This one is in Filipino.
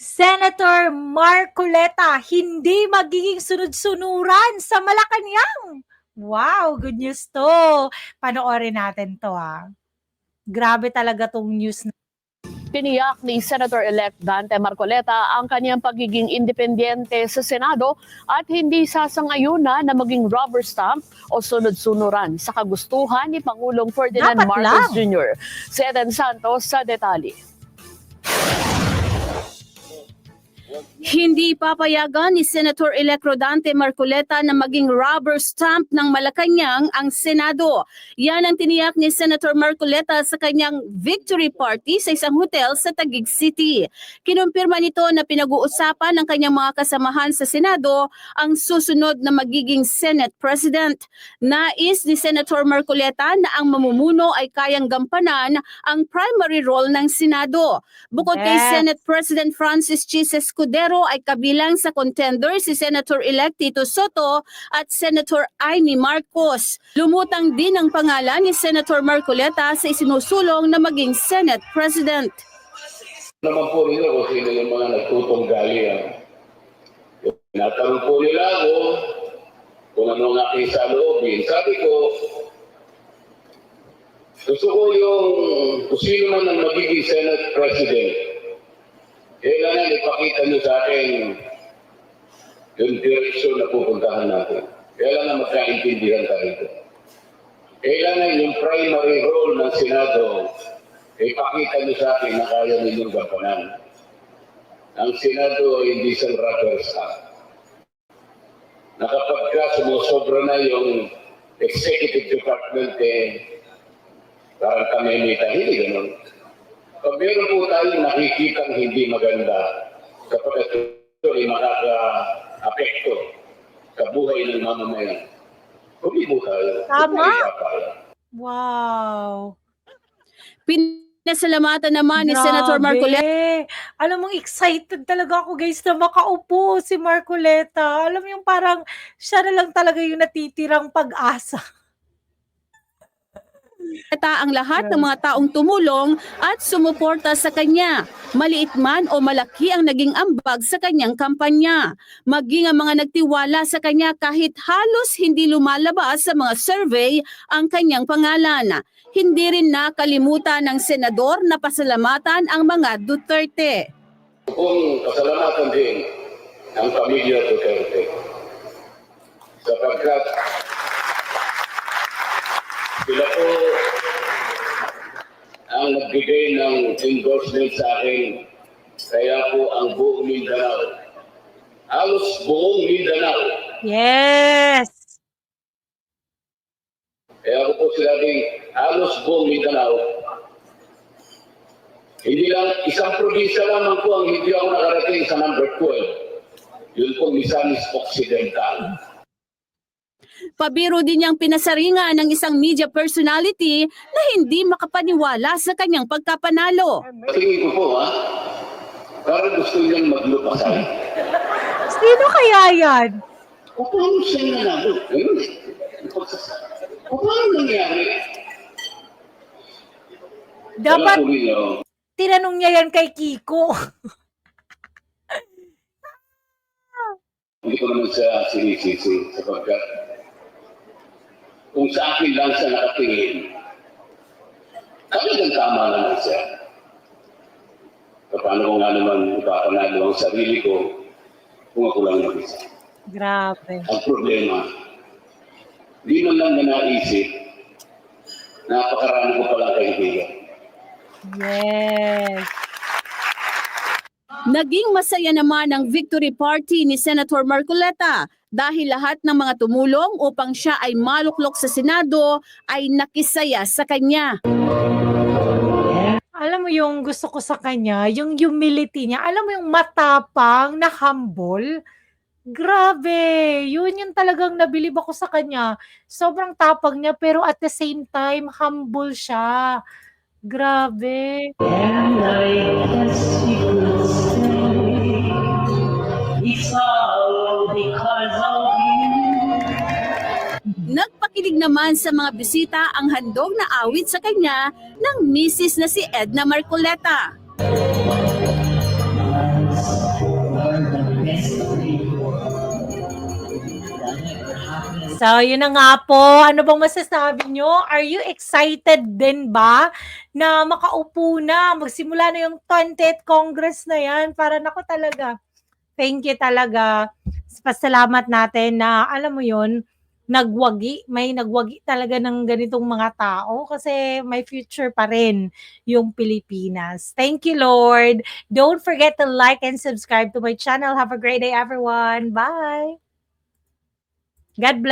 Senator Marcoleta hindi magiging sunod-sunuran sa Malacanang. Wow, good news to. Panoorin natin to ah. Grabe talaga tong news na Tiniyak ni Senator-elect Dante Marcoleta ang kanyang pagiging independyente sa Senado at hindi sasangayuna na maging rubber stamp o sunod-sunuran sa kagustuhan ni Pangulong Ferdinand Dapat Marcos lang. Jr. Si Eden Santos sa detalye. Hindi papayagan ni Senator-elect Rodante Marcoleta na maging rubber stamp ng Malacanang ang Senado. Yan ang tiniyak ni Senator Marcoleta sa kanyang victory party sa isang hotel sa Taguig City. Kinumpirma nito na pinag-uusapan ng kanyang mga kasamahan sa Senado ang susunod na magiging Senate President. Nais ni Senator Marcoleta na ang mamumuno ay kayang gampanan ang primary role ng Senado. Bukod kay Yes. Senate President Francis Chis Escudero ay kabilang sa contender si Senator-elect Tito Soto at Senator Amy Marcos. Lumutang din ang pangalan ni Senator Marcoleta sa isinusulong na maging Senate President. naman po nila kung sino yung mga nagtutunggali. ah. Tinatanong po nila ako kung ano ang aking saloobin. Sabi ko, gusto ko yung kung sino man ang magiging Senate President, kailangan ipakita niyo sa akin yung direksyon na pupuntahan natin. Kailangan magkaintindihan tayo. Kailangan yung primary role ng Senado ipakita niyo sa akin na kaya ninyong gampanan. Ang Senado ay hindi isang rubber stamp. Na kapag ka sumusobra na yung executive department eh, parang kami may hindi ganun. Pag meron po tayong nakikitang hindi maganda, kapag ito ay makaka-apekto sa buhay ng mamamayan, humibo tayo. Tama. Wow. Pinasalamatan naman ni Senator. Marcoleta Alam mo, excited talaga ako guys na makaupo si Marcoleta. Alam mo yung parang siya na lang talaga yung natitirang pag-asa. Ang lahat ng mga taong tumulong at sumuporta sa kanya. Maliit man o malaki ang naging ambag sa kanyang kampanya. Maging ang mga nagtiwala sa kanya kahit halos hindi lumalabas sa mga survey ang kanyang pangalan. Hindi rin nakalimutan ng senador na pasalamatan ang mga Duterte. kung pasalamatan din ang pamilya Duterte. Sapagkat sila po ang nagbigay ng endorsement sa akin. Kaya po ang buong Mindanao, halos buong Mindanao, Yes! kaya ako po sinabing halos buong Mindanao, hindi lang, isang probinsya lamang po ang hindi ako nakarating sa number 12. Yun po, Misamis Occidental. Pabiro din niyang pinasaringan ng isang media personality na hindi makapaniwala sa kanyang pagkapanalo. Tingin ko po, ha? Parang gusto niyang maglupasay. Sino kaya yan? O paano siya nanalo? O paano nangyari? Dapat Alam ninyo, tinanong niya yan kay Kiko. hindi ko naman siya sinisisi sapagkat kung sa akin lang siya nakatingin, talagang tama naman siya. Paano ko nga naman ipapanalo ang sarili ko kung ako lang mag-isa. Grabe. Ang problema, di man lang na naisip, napakarami ko palang kaibigan. Yes. Naging masaya naman ang victory party ni Senator Marcoleta dahil lahat ng mga tumulong upang siya ay maluklok sa Senado ay nakisaya sa kanya. Alam mo yung gusto ko sa kanya, yung humility niya. Alam mo yung matapang na humble. Grabe. Yun yung talagang nabilib ako sa kanya. Sobrang tapang niya pero at the same time humble siya. Grabe. And I Nanalig naman sa mga bisita ang handog na awit sa kanya ng misis na si Edna Marcoleta. So, yun na nga po. Ano bang masasabi nyo? Are you excited din ba na makaupo na? Magsimula na yung 20th Congress na yan. Para nako talaga. Thank you talaga. Pasalamat natin na alam mo yun, nagwagi, may nagwagi talaga ng ganitong mga tao kasi may future pa rin yung Pilipinas. Thank you, Lord. Don't forget to like and subscribe to my channel. Have a great day, everyone. Bye. God bless.